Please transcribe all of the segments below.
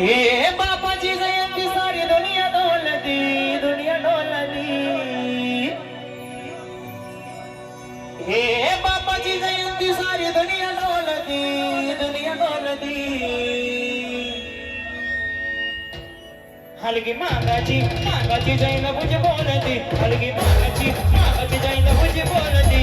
हे बाबा जी जयंती सारी दुनिया डोल दी जी जयंती सारी दुनिया डोल हलगी मागाची मागाची जैन बुझ बोलती हलगी जैन बुझ बोलती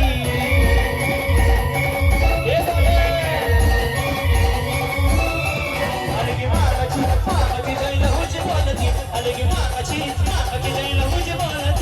अगदी लहूज बोलत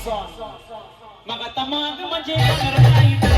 song. Mga tamad, mga